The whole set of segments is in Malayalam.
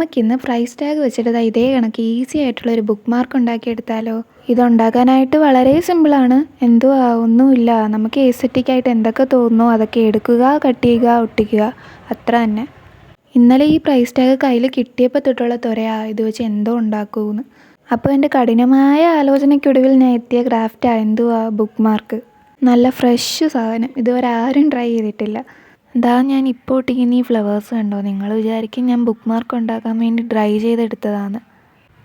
നമുക്കിന്ന് പ്രൈസ് ടാഗ് വെച്ചിട്ട് ഇതേ കണക്ക് ഈസി ആയിട്ടുള്ള ഒരു ബുക്ക് മാർക്ക് ഉണ്ടാക്കിയെടുത്താലോ. ഇതുണ്ടാക്കാനായിട്ട് വളരെ സിമ്പിളാണ് എന്തുവാ ഒന്നുമില്ല. നമുക്ക് എസ്തറ്റിക് ആയിട്ട് എന്തൊക്കെ തോന്നുന്നു അതൊക്കെ എടുക്കുക കട്ട് ചെയ്യുക ഒട്ടിക്കുക. അത്ര തന്നെ. ഇന്നലെ ഈ പ്രൈസ് ടാഗ് കയ്യിൽ കിട്ടിയപ്പോൾ തൊട്ടുള്ള ത്വരയാ ഇത് വെച്ച് എന്തോ ഉണ്ടാക്കുമെന്ന് അപ്പോൾ എന്റെ കഠിനമായ ആലോചനയ്ക്കൊടുവിൽ ഞാൻ എത്തിയ ക്രാഫ്റ്റാ എന്തുവാ ബുക്ക് മാർക്ക് നല്ല ഫ്രഷ് സാധനം. ഇതുവരെ ആരും ട്രൈ ചെയ്തിട്ടില്ല. ദാ ഞാൻ ഇപ്പോൾ ഒട്ടിക്കുന്ന ഈ ഫ്ലവേഴ്സ് കണ്ടോ? നിങ്ങൾ വിചാരിക്കും ഞാൻ ബുക്ക് മാർക്ക് ഉണ്ടാക്കാൻ വേണ്ടി ഡ്രൈ ചെയ്തെടുത്തതാണ്.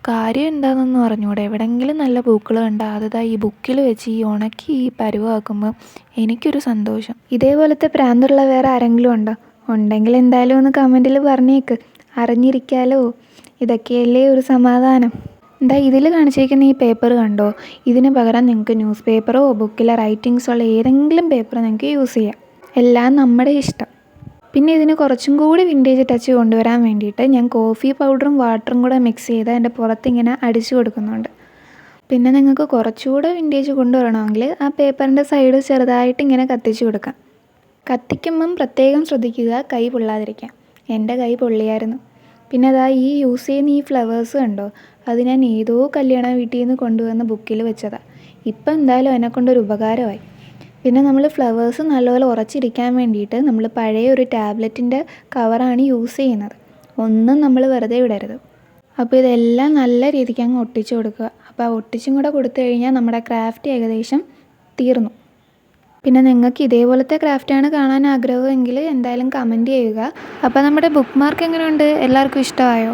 കാര്യം എന്താണെന്നൊന്നും പറഞ്ഞുകൂടെ എവിടെയെങ്കിലും നല്ല പൂക്കൾ കണ്ടാൽ അത് ഈ ബുക്കിൽ വെച്ച് ഈ ഉണക്കി ഈ പരുവാക്കുമ്പോൾ എനിക്കൊരു സന്തോഷം. ഇതേപോലത്തെ പ്രാന്തുള്ള വേറെ ആരെങ്കിലും ഉണ്ടോ? ഉണ്ടെങ്കിൽ എന്തായാലും ഒന്ന് കമന്റിൽ പറഞ്ഞേക്ക്. അറിഞ്ഞിരിക്കാലോ? ഇതൊക്കെയല്ലേ ഒരു സമാധാനം. എന്താ ഇതിൽ കാണിച്ചിരിക്കുന്ന ഈ പേപ്പർ കണ്ടോ? ഇതിന് പകരം നിങ്ങൾക്ക് ന്യൂസ് പേപ്പറോ ബുക്കിലെ റൈറ്റിങ്സോ ഉള്ള ഏതെങ്കിലും പേപ്പർ നിങ്ങൾക്ക് യൂസ് ചെയ്യാം. എല്ലാം നമ്മുടെ ഇഷ്ടം. പിന്നെ ഇതിന് കുറച്ചും കൂടി വിന്റേജ് ടച്ച് കൊണ്ടുവരാൻ വേണ്ടിയിട്ട് ഞാൻ കോഫി പൗഡറും വാട്ടറും കൂടെ മിക്സ് ചെയ്ത് അതിന്റെ പുറത്തിങ്ങനെ അടിച്ചു കൊടുക്കുന്നുണ്ട്. പിന്നെ നിങ്ങൾക്ക് കുറച്ചുകൂടെ വിന്റേജ് കൊണ്ടുവരണമെങ്കിൽ ആ പേപ്പറിന്റെ സൈഡ് ചെറുതായിട്ട് ഇങ്ങനെ കത്തിച്ചു കൊടുക്കാം. കത്തിക്കുമ്പം പ്രത്യേകം ശ്രദ്ധിക്കുക കൈ പൊള്ളാതിരിക്കാം എന്റെ കൈ പൊള്ളിയായിരുന്നു. പിന്നെ അതാ ഈ യൂസ് ചെയ്യുന്ന ഈ ഫ്ലവേഴ്സ് കണ്ടോ? അത് ഞാൻ ഏതോ കല്യാണ വീട്ടിൽ നിന്ന് കൊണ്ടുവന്ന ബുക്കിൽ വെച്ചതാണ് ഇപ്പം എന്തായാലും എന്നെക്കൊണ്ടൊരു ഉപകാരമായി. പിന്നെ നമ്മൾ ഫ്ലവേഴ്സ് നല്ലപോലെ ഉറച്ചിരിക്കാൻ വേണ്ടിയിട്ട് നമ്മൾ പഴയ ഒരു ടാബ്ലറ്റിന്റെ കവറാണ് യൂസ് ചെയ്യുന്നത്. ഒന്നും നമ്മൾ വെറുതെ വിടരുത് അപ്പോൾ ഇതെല്ലാം നല്ല രീതിക്ക് അങ്ങ് ഒട്ടിച്ചു കൊടുക്കുക. അപ്പോൾ ഒട്ടിച്ചും കൂടെ കൊടുത്തു കഴിഞ്ഞാൽ നമ്മുടെ ക്രാഫ്റ്റ് ഏകദേശം തീർന്നു. പിന്നെ നിങ്ങൾക്ക് ഇതേപോലത്തെ ക്രാഫ്റ്റാണ് കാണാൻ ആഗ്രഹമെങ്കിൽ എന്തായാലും കമന്റ് ചെയ്യുക. അപ്പോൾ നമ്മുടെ ബുക്ക് മാർക്ക് എങ്ങനെയുണ്ട് എല്ലാവർക്കും ഇഷ്ടമായോ?